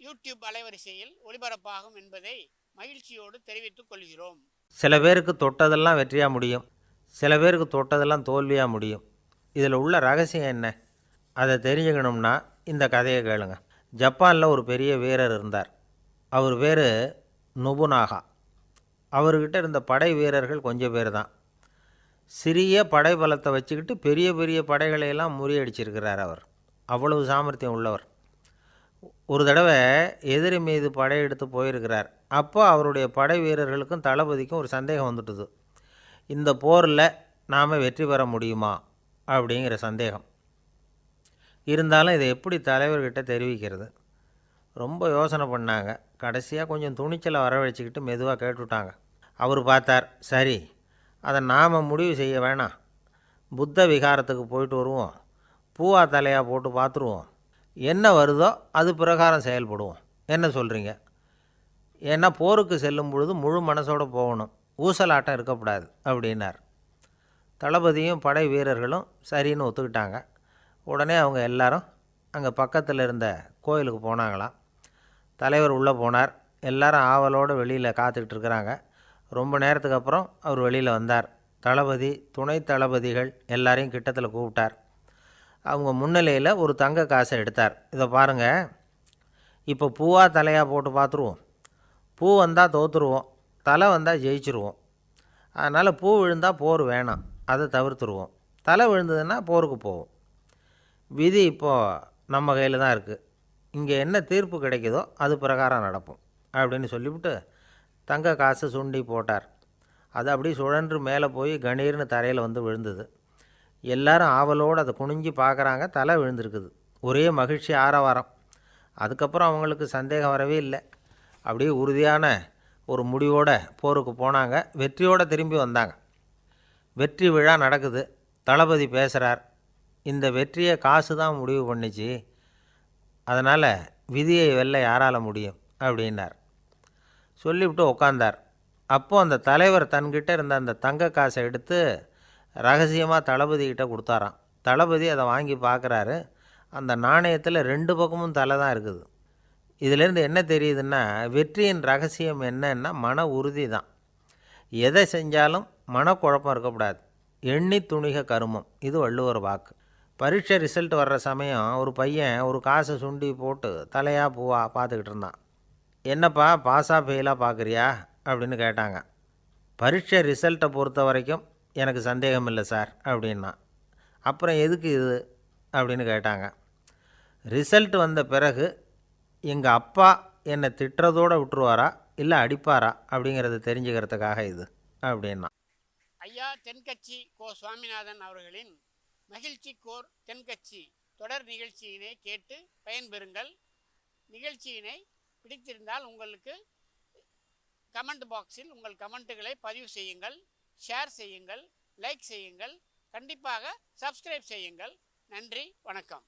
YouTube அலைவரிசையில் ஒளிபரப்பாகும் என்பதை மகிழ்ச்சியோடு தெரிவித்துக் கொள்கிறோம். சில பேருக்கு தொட்டதெல்லாம் வெற்றியாக முடியும். சில பேருக்கு தொட்டதெல்லாம் தோல்வியாக முடியும். இதில் உள்ள ரகசியம் என்ன? அதை தெரிஞ்சுக்கணும்னா இந்த கதையை கேளுங்க. ஜப்பானில் ஒரு பெரிய வீரர் இருந்தார். அவர் பேர் நொபுனாகா. அவர்கிட்ட இருந்த படை வீரர்கள் கொஞ்சம் பேர் தான். சிறிய படை பலத்தை வச்சுக்கிட்டு பெரிய பெரிய படைகளையெல்லாம் முறியடிச்சிருக்கிறார் அவர். அவ்வளவு சாமர்த்தியம் உள்ளவர். ஒரு தடவை எதிரி மீது படையெடுத்து போயிருக்கிறார். அப்போ அவருடைய படை வீரர்களுக்கும் தளபதிக்கும் ஒரு சந்தேகம் வந்துட்டுது. இந்த போரில் நாம் வெற்றி பெற முடியுமா? அப்படிங்கிற சந்தேகம். இருந்தாலும் இதை எப்படி தலைவர்கிட்ட தெரிவிக்கிறது? ரொம்ப யோசனை பண்ணாங்க. கடைசியாக கொஞ்சம் துணிச்சலை வரவழைச்சிக்கிட்டு மெதுவாக கேட்டுவிட்டாங்க அவர் பார்த்தார் சரி அதை நாம் முடிவு செய்ய வேணாம். புத்த விகாரத்துக்கு போயிட்டு வருவோம். பூவா தலையாக போட்டு பார்த்துருவோம். என்ன வருதோ அது பிரகாரம் செயல்படுவோம். என்ன சொல்கிறீங்க ஏன்னா போருக்கு செல்லும் பொழுது முழு மனசோடு போகணும். ஊசலாட்டம் இருக்கக்கூடாது அப்படின்னார். தளபதியும் படை வீரர்களும் சரின்னு ஒத்துக்கிட்டாங்க. உடனே அவங்க எல்லாரும் அங்கே பக்கத்தில் இருந்த கோயிலுக்கு போனாங்களாம். தலைவர் உள்ளே போனார். எல்லாரும் ஆவலோடு வெளியில் காத்துக்கிட்டு இருக்கிறாங்க. ரொம்ப நேரத்துக்கு அப்புறம் அவர் வெளியில் வந்தார். தளபதி துணை தளபதிகள் எல்லாரையும் கிட்டத்தில் கூப்பிட்டார். அவங்க முன்னிலையில் ஒரு தங்க காசை எடுத்தார். இதை பாருங்கள் இப்போ பூவாக தலையாக போட்டு பார்த்துருவோம். பூ வந்தால் தோற்றுருவோம் தலை வந்தால் ஜெயிச்சிருவோம். அதனால் பூ விழுந்தால் போர் வேணாம். அதை தவிர்த்துருவோம். தலை விழுந்ததுன்னா போருக்கு போவோம். விதி இப்போது நம்ம கையில் தான் இருக்குது இங்கே என்ன தீர்ப்பு கிடைக்குதோ அது பிரகாரம் நடப்போம் அப்படின்னு சொல்லிவிட்டு தங்க காசு சுண்டி போட்டார். அது அப்படியே சுழன்று மேலே போய் கணீர்னு தரையில் வந்து விழுந்தது. எல்லாரும் ஆவலோடு அதை குனிஞ்சு பார்க்குறாங்க. தலை விழுந்திருக்குது. ஒரே மகிழ்ச்சி ஆரவாரம். அதுக்கப்புறம் அவங்களுக்கு சந்தேகம் வரவே இல்லை. அப்படியே உறுதியான ஒரு முடிவோட போருக்கு போனாங்க. வெற்றியோடு திரும்பி வந்தாங்க. வெற்றி விழா நடக்குது. தளபதி பேசுகிறார் இந்த வெற்றியை காசு தான் முடிவு பண்ணிச்சு. அதனால் விதியை வெல்ல யாரால் முடியும்? அப்படின்னார். சொல்லிவிட்டு உட்காந்தார் அப்போது அந்த தலைவர் தன்கிட்ட இருந்த அந்த தங்க காசை எடுத்து ரகசியமாக தளபதிக்கிட்ட கொடுத்தாராம். தளபதி அதை வாங்கி பார்க்குறாரு. அந்த நாணயத்தில் ரெண்டு பக்கமும் தலை தான் இருக்குது. இதிலேருந்து என்ன தெரியுதுன்னா வெற்றியின் ரகசியம் என்னன்னா மன உறுதி தான். எதை செஞ்சாலும் மனக்குழப்பம் இருக்கக்கூடாது. எண்ணி துணிக கருமம். இது வள்ளுவர் வாக்கு. பரீட்சை ரிசல்ட் வர்ற சமயம் ஒரு பையன் ஒரு காசை சுண்டி போட்டு தலையாக பூவா பார்த்துக்கிட்டு இருந்தான். என்னப்பா பாஸாக ஃபெயிலாக பார்க்குறியா? அப்படின்னு கேட்டாங்க. பரீட்சை ரிசல்ட்டை பொறுத்த வரைக்கும் எனக்கு சந்தேகம் இல்லை சார் அப்படின்னா. அப்புறம் எதுக்கு இது? அப்படின்னு கேட்டாங்க. ரிசல்ட் வந்த பிறகு எங்கள் அப்பா என்னை திட்டுறதோடு விட்டுருவாரா? இல்லை அடிப்பாரா? அப்படிங்கிறது தெரிஞ்சுக்கிறதுக்காக இது அப்படின்னா. ஐயா தென்கட்சி கோ சுவாமிநாதன் அவர்களின் மகிழ்ச்சி கோர் தென்கட்சி தொடர் நிகழ்ச்சியினை கேட்டு பயன்பெறுங்கள். நிகழ்ச்சியினை பிடித்திருந்தால் உங்களுக்கு கமெண்ட் பாக்ஸில் உங்கள் கமெண்ட்டுகளை பதிவு செய்யுங்கள். ஷேர் செய்யுங்கள் லைக் செய்யுங்கள் கண்டிப்பாக சப்ஸ்கிரைப் செய்யுங்கள். நன்றி வணக்கம்.